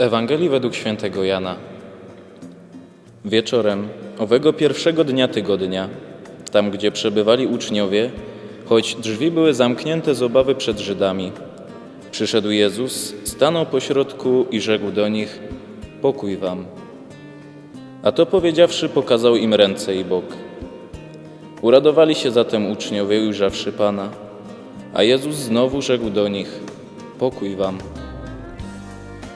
Ewangelii według świętego Jana. Wieczorem owego pierwszego dnia tygodnia, tam gdzie przebywali uczniowie, choć drzwi były zamknięte z obawy przed Żydami, przyszedł Jezus, stanął pośrodku i rzekł do nich: Pokój wam. A to powiedziawszy, pokazał im ręce i bok. Uradowali się zatem uczniowie, ujrzawszy Pana. A Jezus znowu rzekł do nich: Pokój wam.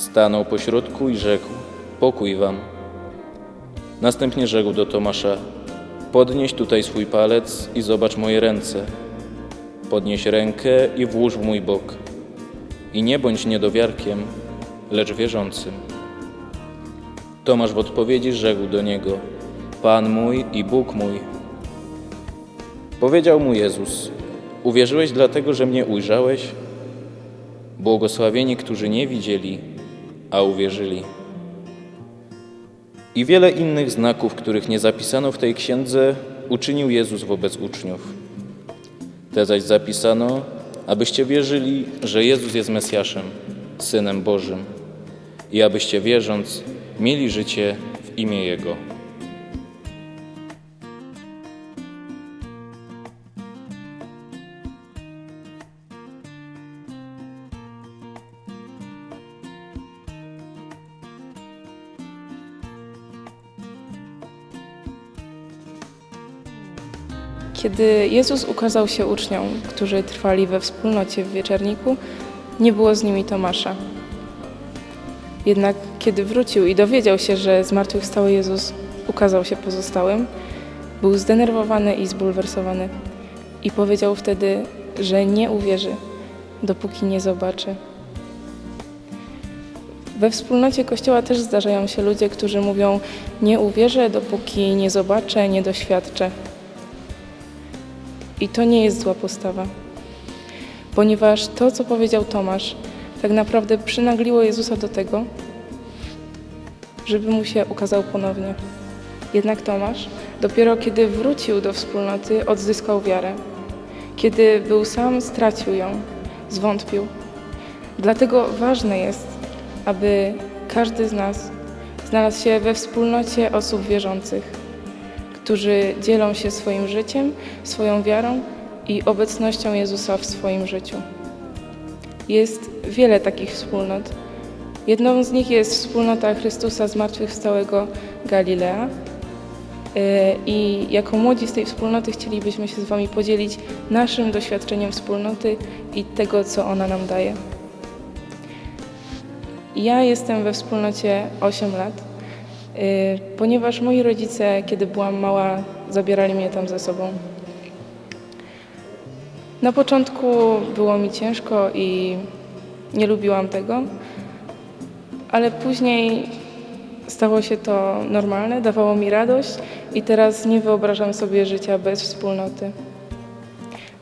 Stanął pośrodku i rzekł: Pokój wam. Następnie rzekł do Tomasza: Podnieś tutaj swój palec i zobacz moje ręce. Podnieś rękę i włóż w mój bok. I nie bądź niedowiarkiem, lecz wierzącym. Tomasz w odpowiedzi rzekł do niego: Pan mój i Bóg mój. Powiedział mu Jezus: Uwierzyłeś dlatego, że mnie ujrzałeś? Błogosławieni, którzy nie widzieli, a uwierzyli. I wiele innych znaków, których nie zapisano w tej księdze, uczynił Jezus wobec uczniów. Te zaś zapisano, abyście wierzyli, że Jezus jest Mesjaszem, Synem Bożym, i abyście wierząc, mieli życie w imię Jego. Kiedy Jezus ukazał się uczniom, którzy trwali we wspólnocie w wieczerniku, nie było z nimi Tomasza. Jednak kiedy wrócił i dowiedział się, że zmartwychwstały Jezus ukazał się pozostałym, był zdenerwowany i zbulwersowany i powiedział wtedy, że nie uwierzy, dopóki nie zobaczy. We wspólnocie Kościoła też zdarzają się ludzie, którzy mówią: Nie uwierzę, dopóki nie zobaczę, nie doświadczę. I to nie jest zła postawa, ponieważ to, co powiedział Tomasz, tak naprawdę przynagliło Jezusa do tego, żeby mu się ukazał ponownie. Jednak Tomasz, dopiero kiedy wrócił do wspólnoty, odzyskał wiarę. Kiedy był sam, stracił ją, zwątpił. Dlatego ważne jest, aby każdy z nas znalazł się we wspólnocie osób wierzących którzy dzielą się swoim życiem, swoją wiarą i obecnością Jezusa w swoim życiu. Jest wiele takich wspólnot. Jedną z nich jest wspólnota Chrystusa Zmartwychwstałego Galilea. I jako młodzi z tej wspólnoty chcielibyśmy się z Wami podzielić naszym doświadczeniem wspólnoty i tego, co ona nam daje. Ja jestem we wspólnocie 8 lat Y, ponieważ moi rodzice, kiedy byłam mała, zabierali mnie tam ze sobą. Na początku było mi ciężko i nie lubiłam tego, ale później stało się to normalne, dawało mi radość i teraz nie wyobrażam sobie życia bez wspólnoty.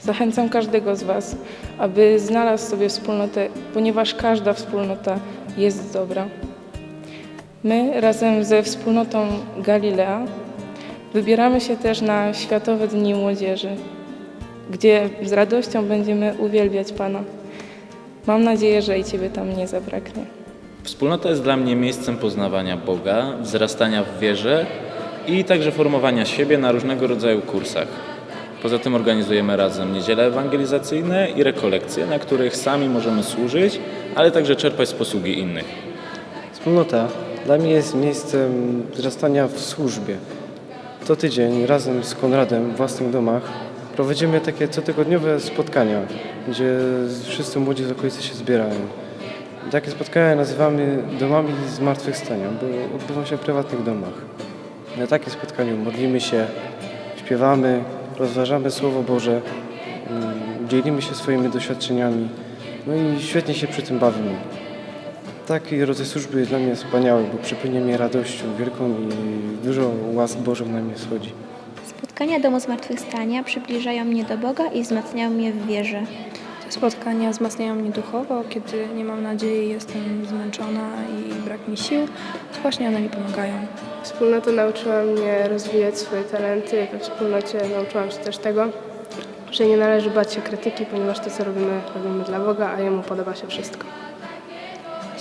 Zachęcam każdego z Was, aby znalazł sobie wspólnotę, ponieważ każda wspólnota jest dobra. My razem ze wspólnotą Galilea wybieramy się też na Światowe Dni Młodzieży, gdzie z radością będziemy uwielbiać Pana. Mam nadzieję, że i Ciebie tam nie zabraknie. Wspólnota jest dla mnie miejscem poznawania Boga, wzrastania w wierze i także formowania siebie na różnego rodzaju kursach. Poza tym organizujemy razem niedziele ewangelizacyjne i rekolekcje, na których sami możemy służyć, ale także czerpać z posługi innych. Wspólnota dla mnie jest miejscem wzrastania w służbie. Co tydzień razem z Konradem w własnych domach prowadzimy takie cotygodniowe spotkania, gdzie wszyscy młodzi z okolicy się zbierają. Takie spotkania nazywamy domami zmartwychwstania, bo odbywają się w prywatnych domach. Na takim spotkaniu modlimy się, śpiewamy, rozważamy Słowo Boże, mm, dzielimy się swoimi doświadczeniami, no i świetnie się przy tym bawimy. Taki rodzaj służby jest dla mnie wspaniały, bo przepełnia mnie radością wielką i dużo łask Bożych na mnie schodzi. Spotkania Domu Zmartwychwstania przybliżają mnie do Boga i wzmacniają mnie w wierze. Te spotkania wzmacniają mnie duchowo, kiedy nie mam nadziei, jestem zmęczona i brak mi sił, to właśnie one mi pomagają. Wspólnota nauczyła mnie rozwijać swoje talenty. We wspólnocie nauczyłam się też tego, że nie należy bać się krytyki, ponieważ to, co robimy, robimy dla Boga, a Jemu podoba się wszystko.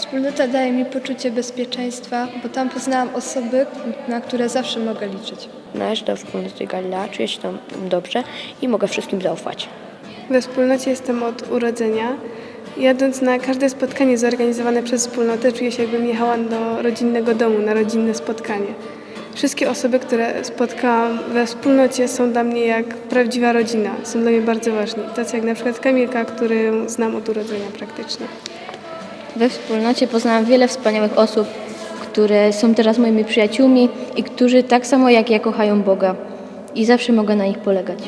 Wspólnota daje mi poczucie bezpieczeństwa, bo tam poznałam osoby, na które zawsze mogę liczyć. Należę do wspólnoty Galilea, czuję się tam dobrze i mogę wszystkim zaufać. We wspólnocie jestem od urodzenia. Jadąc na każde spotkanie zorganizowane przez wspólnotę, czuję się jakbym jechała do rodzinnego domu, na rodzinne spotkanie. Wszystkie osoby, które spotkałam we wspólnocie są dla mnie jak prawdziwa rodzina. Są dla mnie bardzo ważni. Tacy jak na przykład Kamilka, którą znam od urodzenia praktycznie. We wspólnocie poznałam wiele wspaniałych osób, które są teraz moimi przyjaciółmi i którzy tak samo jak ja kochają Boga i zawsze mogę na nich polegać.